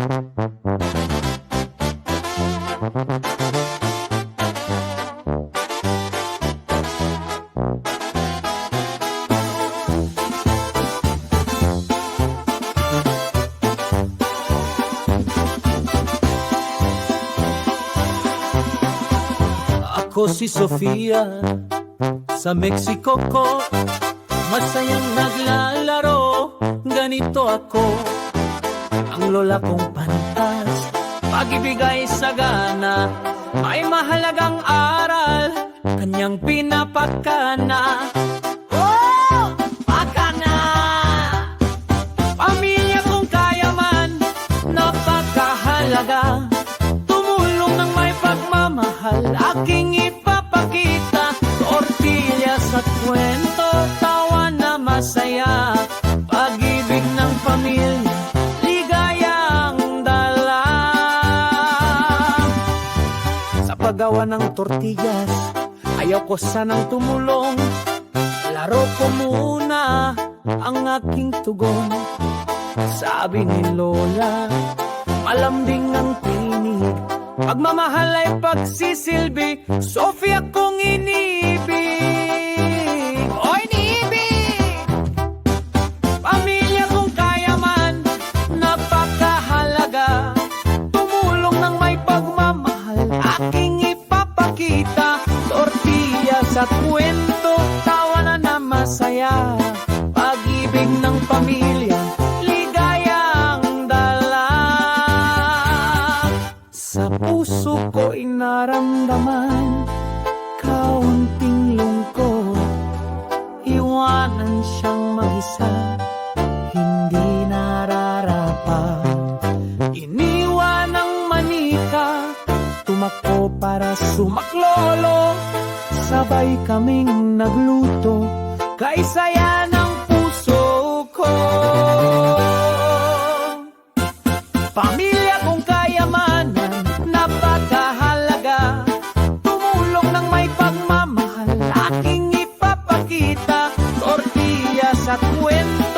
Ako si Sofia Sa Mexico ko. Masayang naglalaro Ganito ako Ang lola kong pantas gana May mahalagang aral Kanyang pinapakana Oh! Pakana! Pamilya kong kayaman Napakahalaga Tumulong ng may pagmamahal Aking paggawa ng tortillas. Ayaw ko sanang tumulong. Laro ko muna ang aking tugon. Sabi ni Lola Malambing ang tinig. Pagmamahal ay pagsisilbi. Sofia kong At kwento Tawa na na masaya Pag-ibig ng pamilya Ligayang dala. Sa puso ko inaramdaman Kaunting lungkot. Iwanan siyang mag-isa Tumakbo para sumaklolo. Sabay kaming nagluto Kay saya ng puso ko. Pamilya kong kayamanan Napakahalaga. Tumulong ng may pagmamahal Aking ipapakita. Tortillas at kwento